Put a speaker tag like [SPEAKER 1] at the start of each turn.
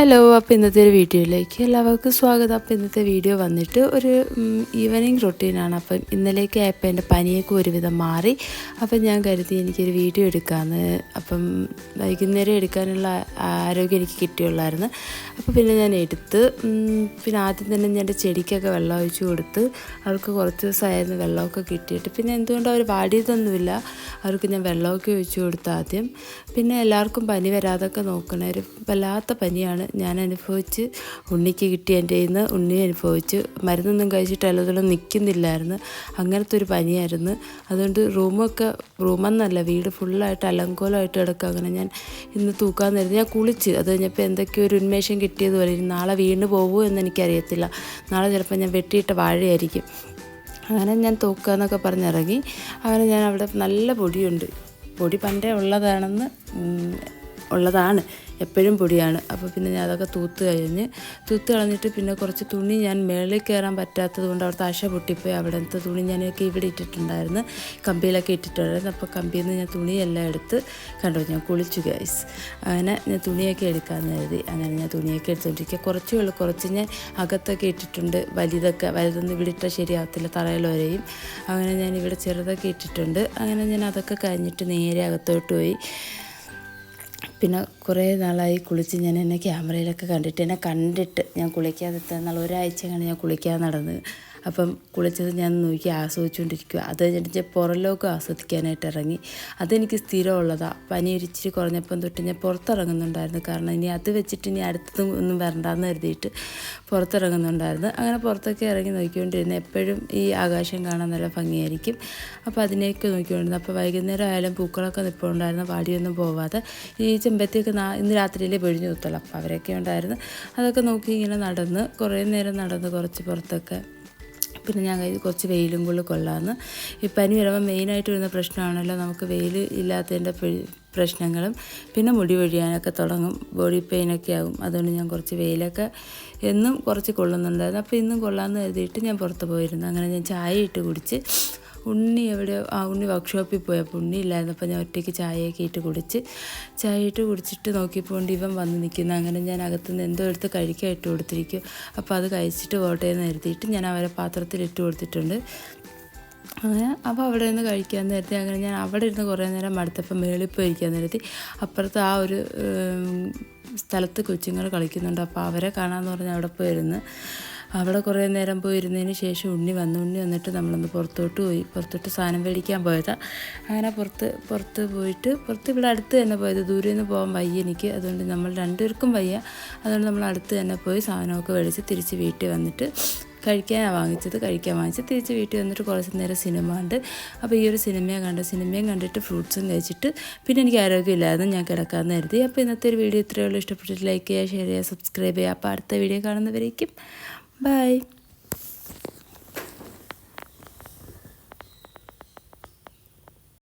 [SPEAKER 1] Hello അപ്പോൾ ഇന്നത്തെ ഒരു വീഡിയോയിലേക്ക് എല്ലാവർക്കും സ്വാഗതം. അപ്പോൾ ഇന്നത്തെ വീഡിയോ വന്നിട്ട് ഒരു ഈവനിങ് റൊട്ടീനാണ് അപ്പം ഇന്നലേക്ക് ആയപ്പോൾ എന്റെ പനിയൊക്കെ ഒരുവിധം മാറി. അപ്പം ഞാൻ കരുതി എനിക്കൊരു വീഡിയോ എടുക്കാമെന്ന് അപ്പം വൈകുന്നേരം എടുക്കാനുള്ള ആരോഗ്യം എനിക്ക് കിട്ടിയുള്ളായിരുന്നു. അപ്പോൾ പിന്നെ ഞാൻ എടുത്ത് പിന്നെ ആദ്യം തന്നെ ഞാൻ എന്റെ ചെടിക്കൊക്കെ വെള്ളം ഒഴിച്ച് കൊടുത്ത് അവർക്ക് കുറച്ച് ദിവസമായിരുന്നു വെള്ളമൊക്കെ കിട്ടിയിട്ട്. പിന്നെ എന്തുകൊണ്ട് അവർ വാടിയതൊന്നുമില്ല. അവർക്ക് ഞാൻ വെള്ളമൊക്കെ ഒഴിച്ച് കൊടുത്ത് ആദ്യം. പിന്നെ എല്ലാവർക്കും പനി വരാതൊക്കെ നോക്കണ ഒരു വല്ലാത്ത പനിയാണ്. ഞാൻ അനുഭവിച്ച് ഉണ്ണിക്ക് കിട്ടി എന്റെ കയ്യിൽ നിന്ന് ഉണ്ണി അനുഭവിച്ച്. മരുന്നൊന്നും കഴിച്ചിട്ട് അല്ലതൊന്നും നിൽക്കുന്നില്ലായിരുന്നു. അങ്ങനത്തെ ഒരു പനിയായിരുന്നു. അതുകൊണ്ട് റൂമൊക്കെ റൂമെന്നല്ല വീട് ഫുള്ളായിട്ട് അലങ്കോലമായിട്ട് കിടക്കുക അങ്ങനെ ഞാൻ ഇന്ന് തൂക്കാൻ നേരത്തെ ഞാൻ കുളിച്ച്. അത് കഴിഞ്ഞപ്പോൾ എന്തൊക്കെയോ ഒരു ഉന്മേഷം കിട്ടിയതുപോലെ നാളെ വീണ് പോകുമോ എന്ന് എനിക്കറിയത്തില്ല. നാളെ ചിലപ്പോൾ ഞാൻ വെട്ടിയിട്ട് വാഴയായിരിക്കും. അങ്ങനെ ഞാൻ തൂക്കുക എന്നൊക്കെ പറഞ്ഞിറങ്ങി. അങ്ങനെ ഞാൻ അവിടെ നല്ല പൊടിയുണ്ട്. പൊടി പണ്ടേ ഉള്ളതാണെന്ന് ഉള്ളതാണ്. എപ്പോഴും പൊടിയാണ്. അപ്പോൾ പിന്നെ ഞാൻ അതൊക്കെ തൂത്ത് കഴിഞ്ഞ് തൂത്ത് കളഞ്ഞിട്ട് പിന്നെ കുറച്ച് തുണി ഞാൻ മേളിൽ കയറാൻ പറ്റാത്തത് കൊണ്ട് അവിടുത്തെ ആശ പൊട്ടിപ്പോയി. അവിടുത്തെ തുണി ഞാനൊക്കെ ഇവിടെ ഇട്ടിട്ടുണ്ടായിരുന്നു. കമ്പിയിലൊക്കെ ഇട്ടിട്ടുണ്ടായിരുന്നു. അപ്പോൾ കമ്പിയിൽ നിന്ന് ഞാൻ തുണിയെല്ലാം എടുത്ത് കണ്ടു. ഞാൻ കുളിച്ചു ഗൈസ് അങ്ങനെ ഞാൻ തുണിയൊക്കെ എടുക്കാമെന്ന് കരുതി. അങ്ങനെ ഞാൻ തുണിയൊക്കെ എടുത്തുകൊണ്ടിരിക്കുക കുറച്ചേ ഉള്ളൂ. കുറച്ച് ഞാൻ അകത്തൊക്കെ ഇട്ടിട്ടുണ്ട്. വലുതൊക്കെ വലുതൊന്നും ഇവിടെ ഇട്ടാൽ ശരിയാവത്തില്ല. തറയിൽ വരെയും അങ്ങനെ ഞാൻ ഇവിടെ ചെറുതൊക്കെ ഇട്ടിട്ടുണ്ട്. അങ്ങനെ ഞാൻ അതൊക്കെ കഴിഞ്ഞിട്ട് നേരെ അകത്തോട്ട് പോയി. പിന്നെ കുറേ നാളായി കുളിച്ച് ഞാൻ എന്നെ ക്യാമറയിലൊക്കെ കണ്ടിട്ട് എന്നെ കണ്ടിട്ട് ഞാൻ കുളിക്കാതെ നാൾ ഒരാഴ്ച കണ്ട് ഞാൻ കുളിക്കാൻ നടന്നത് അപ്പം കുളിച്ചത് ഞാൻ നോക്കി ആസ്വദിച്ചുകൊണ്ടിരിക്കുക. അത് കഴിഞ്ഞിട്ട് ഞാൻ പുറലോകം ആസ്വദിക്കാനായിട്ട് ഇറങ്ങി. അതെനിക്ക് സ്ഥിരമുള്ളതാണ് പനി ഒരിച്ചിരി കുറഞ്ഞപ്പം തൊട്ട് ഞാൻ പുറത്തിറങ്ങുന്നുണ്ടായിരുന്നു. കാരണം ഇനി അത് വെച്ചിട്ട് ഇനി അടുത്തതും ഒന്നും വരണ്ടെന്ന് കരുതിയിട്ട് പുറത്തിറങ്ങുന്നുണ്ടായിരുന്നു. അങ്ങനെ പുറത്തൊക്കെ ഇറങ്ങി നോക്കിക്കൊണ്ടിരുന്ന എപ്പോഴും ഈ ആകാശം കാണാൻ നല്ല ഭംഗിയായിരിക്കും. അപ്പോൾ അതിനെയൊക്കെ നോക്കിക്കൊണ്ടിരുന്നു. അപ്പോൾ വൈകുന്നേരം ആയാലും പൂക്കളൊക്കെ നിൽപ്പുണ്ടായിരുന്നു വാടിയൊന്നും പോവാതെ ഈ ചെമ്പത്തിയൊക്കെ ഇന്ന് രാത്രിയിലേ പൊഴിഞ്ഞു കുത്തുള്ളൂ അപ്പോൾ അവരൊക്കെ ഉണ്ടായിരുന്നു. അതൊക്കെ നോക്കി ഇങ്ങനെ നടന്ന് കുറേ നേരം നടന്ന് കുറച്ച് പുറത്തൊക്കെ പിന്നെ ഞാൻ കുറച്ച് വെയിലും കൂടി കൊള്ളാമെന്ന് ഈ പനി വരുമ്പോൾ മെയിനായിട്ട് വരുന്ന പ്രശ്നമാണല്ലോ നമുക്ക് വെയിൽ ഇല്ലാത്തതിന്റെ പ്രശ്നങ്ങളും. പിന്നെ മുടി വഴിയാനൊക്കെ തുടങ്ങും. ബോഡി പെയിനൊക്കെ ആകും. അതുകൊണ്ട് ഞാൻ കുറച്ച് വെയിലൊക്കെ എന്നും കുറച്ച് കൊള്ളുന്നുണ്ടായിരുന്നു. അപ്പോൾ ഇന്നും കൊള്ളാമെന്ന് കരുതിയിട്ട് ഞാൻ പുറത്ത് പോയിരുന്നു. അങ്ങനെ ഞാൻ ചായ ഇട്ട് കുടിച്ച് ഉണ്ണി എവിടെ ആ ഉണ്ണി വർക്ക്ഷോപ്പിൽ പോയപ്പോൾ ഉണ്ണി ഇല്ലായിരുന്നു. അപ്പോൾ ഞാൻ ഒറ്റയ്ക്ക് ചായയൊക്കെ ഇട്ട് കുടിച്ച് ചായ ഇട്ട് കുടിച്ചിട്ട് നോക്കിയപ്പോൾ കൊണ്ട് ഇവൻ വന്ന് നിൽക്കുന്നു. അങ്ങനെ ഞാൻ അകത്തുനിന്ന് എന്തോ എടുത്ത് കഴിക്കാൻ ഇട്ട് കൊടുത്തിരിക്കും. അപ്പോൾ അത് കഴിച്ചിട്ട് പോട്ടെ എന്ന് കരുതിയിട്ട് ഞാൻ അവരെ പാത്രത്തിൽ ഇട്ട് കൊടുത്തിട്ടുണ്ട്. അങ്ങനെ അപ്പോൾ അവിടെ നിന്ന് കഴിക്കാൻ നേരത്തെ അങ്ങനെ ഞാൻ അവിടെ ഇരുന്ന് കുറേ നേരം മടുത്തപ്പം മേളിൽ പോയി ഇരിക്കാൻ നേരത്തെ അപ്പുറത്ത് ആ ഒരു സ്ഥലത്ത് കൊച്ചുങ്ങൾ കളിക്കുന്നുണ്ട്. അപ്പോൾ അവരെ കാണാമെന്ന് പറഞ്ഞാൽ അവിടെ പോയിരുന്ന്. അവിടെ കുറേ നേരം പോയി ഇരുന്നതിന് ശേഷം ഉണ്ണി വന്നു. ഉണ്ണി വന്നിട്ട് നമ്മളൊന്ന് പുറത്തോട്ട് പോയി. പുറത്തോട്ട് സാധനം മേടിക്കാൻ പോയതാണ് അങ്ങനെ പുറത്ത് പുറത്ത് പോയിട്ട് പുറത്ത് ഇവിടെ അടുത്ത് തന്നെ പോയത്. ദൂരെ നിന്ന് പോകാൻ വയ്യ എനിക്ക്. അതുകൊണ്ട് നമ്മൾ രണ്ടുപേർക്കും വയ്യ. അതുകൊണ്ട് നമ്മൾ അടുത്ത് തന്നെ പോയി സാധനമൊക്കെ മേടിച്ച് തിരിച്ച് വീട്ടിൽ വന്നിട്ട് കഴിക്കാനാണ് വാങ്ങിച്ചത് കഴിക്കാൻ വാങ്ങിച്ച് തിരിച്ച് വീട്ടിൽ വന്നിട്ട് കുറച്ച് നേരം സിനിമ ഉണ്ട് അപ്പോൾ ഈ ഒരു സിനിമയും കണ്ട സിനിമയും കണ്ടിട്ട് ഫ്രൂട്ട്സും കഴിച്ചിട്ട് പിന്നെ എനിക്ക് ആരോഗ്യമില്ലായിരുന്നു. ഞാൻ കിടക്കാമെന്ന് കരുതി. അപ്പോൾ ഇന്നത്തെ ഒരു വീഡിയോ ഇത്രയേ ഉള്ളൂ. ഇഷ്ടപ്പെട്ടിട്ട് ലൈക്ക് ചെയ്യുക ഷെയർ ചെയ്യുക സബ്സ്ക്രൈബ് ചെയ്യുക. അപ്പോൾ അടുത്ത വീഡിയോ കാണുന്നവരേക്കും. Bye.